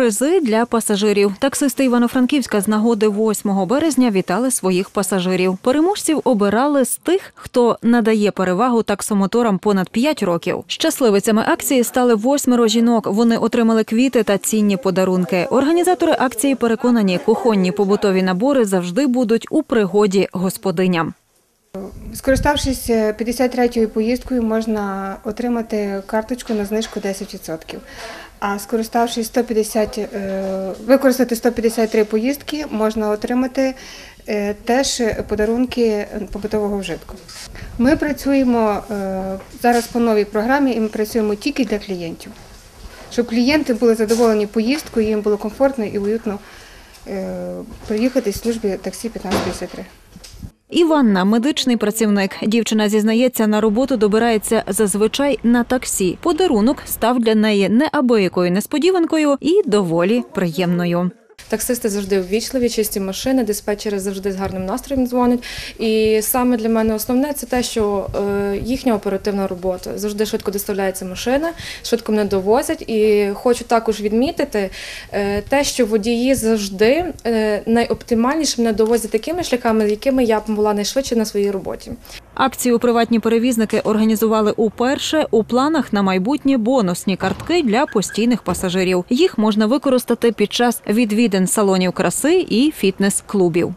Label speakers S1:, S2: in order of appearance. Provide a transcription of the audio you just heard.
S1: Призи для пасажирів. Таксисти Івано-Франківська з нагоди 8 березня вітали своїх пасажирів. Переможців обирали з тих, хто надає перевагу таксомоторам понад 5 років. Щасливицями акції стали восьмеро жінок. Вони отримали квіти та цінні подарунки. Організатори акції переконані, кухонні побутові набори завжди будуть у пригоді господиням.
S2: Скориставшись е, 53-ю поїздкою, можна отримати карточку на знижку 10%. А скориставшись 150, е, використати 153 поїздки, можна отримати е, теж подарунки побутового вжитку. Ми працюємо е, зараз по новій програмі і ми працюємо тільки для клієнтів. Щоб клієнти були задоволені поїздкою, їм було комфортно і уютно е, приїхати з служби таксі 1553.
S1: Іванна, медичний працівник. Дівчина зізнається, на роботу добирається зазвичай на таксі. Подарунок став для неї неабиякою несподіванкою і доволі приємною.
S3: Таксисти завжди ввічливі, чисті машини, диспетчери завжди з гарним настроєм дзвонять. І саме для мене основне це те, що е, їхня оперативна робота завжди швидко доставляється машина, швидко мене довозять. І хочу також відмітити е, те, що водії завжди е, найоптимальніше мене довозять такими шляхами, якими я б була найшвидше на своїй роботі.
S1: Акцію приватні перевізники організували уперше. У планах на майбутнє бонусні картки для постійних пасажирів. Їх можна використати під час відвідин салонів краси і фітнес-клубів.